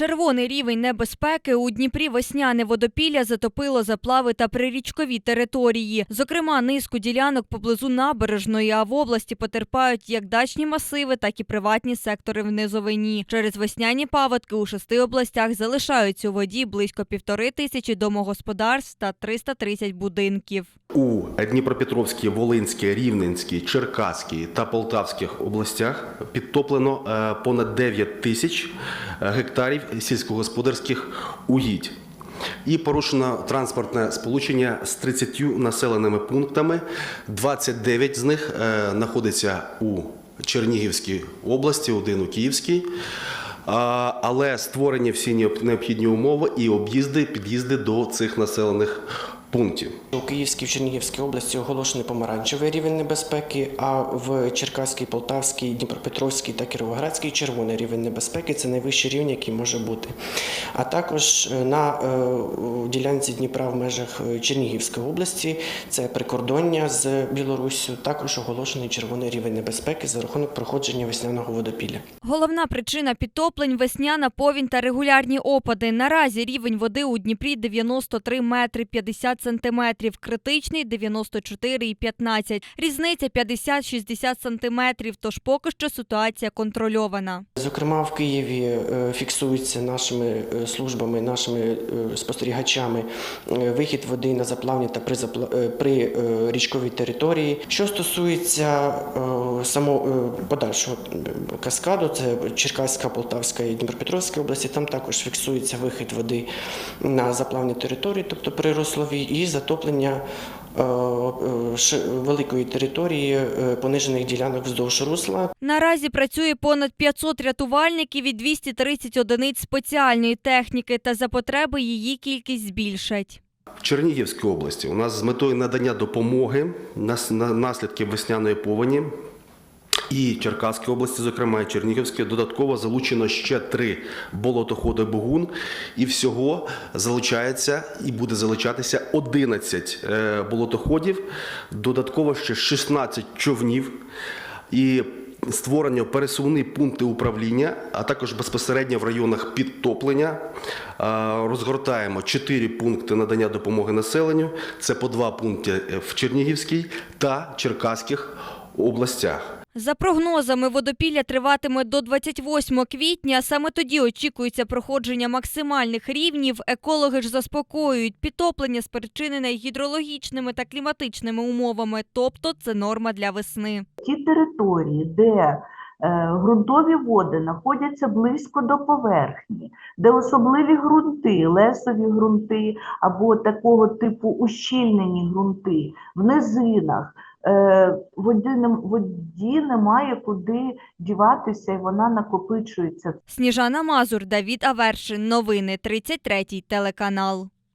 Червоний рівень небезпеки у Дніпрі весняне водопілля затопило заплави та прирічкові території. Зокрема, низку ділянок поблизу набережної, а в області потерпають як дачні масиви, так і приватні сектори в низовині. Через весняні паводки у шести областях залишаються у воді близько півтори тисячі домогосподарств та 330 будинків. У Дніпропетровській, Волинській, Рівненській, Черкаській та Полтавських областях підтоплено е, понад 9 тисяч е, гектарів сільськогосподарських угідь. І порушено транспортне сполучення з 30 населеними пунктами. 29 з них е, знаходиться у Чернігівській області, один у Київській. Але створені всі необхідні умови і об'їзди, під'їзди до цих населених пунктів. У Київській, в Чернігівській області оголошений помаранчевий рівень небезпеки, а в Черкаській, Полтавській, Дніпропетровській та Кіровоградській червоний рівень небезпеки це найвищий рівень, який може бути. А також е, на е, ділянці Дніпра в межах е, Чернігівської області це прикордоння з Білоруссю, також оголошений червоний рівень небезпеки за рахунок проходження весняного водопілля. Головна причина підтоплень – весняна повінь та регулярні опади. Наразі рівень води у Дніпрі 93 метри 50 сантиметрів, критичний 94 і 15. Різниця 50-60 сантиметрів, тож поки що ситуація контрольована. Зокрема, в Києві е, фіксується нашими е, службами, нашими е, спостерігачами вихід води на заплавні та при, при річковій території. Що стосується само е, подальшого каскаду, це Черкаська, Полтавська і Дніпропетровська області. Там також фіксується вихід води на заплавні території, тобто прирослові, і затоплення. е, е, великої території е, понижених ділянок вздовж русла Наразі працює понад 500 рятувальників і 230 одиниць спеціальної техніки, та за потреби її кількість збільшать. В Чернігівській області у нас з метою надання допомоги на наслідки весняної повені і Черкаській області, зокрема і Чернігівській, додатково залучено ще три болотоходи Бугун, і всього залучається і буде залучатися 11 е, болотоходів, додатково ще 16 човнів. І створення пересувні пункти управління, а також безпосередньо в районах підтоплення. Розгортаємо чотири пункти надання допомоги населенню. Це по два пункти в Чернігівській та Черкаських областях. За прогнозами, водопілля триватиме до 28 квітня. Саме тоді очікується проходження максимальних рівнів. Екологи ж заспокоюють, підтоплення спричинене гідрологічними та кліматичними умовами, тобто це норма для весни. ті території, де е, ґрунтові води знаходяться близько до поверхні, де особливі ґрунти, лесові ґрунти або такого типу ущільнені ґрунти в низинах, е, воді, не, воді немає куди діватися, і вона накопичується Сніжана Мазур, Давід Авершин. Новини 33 телеканал.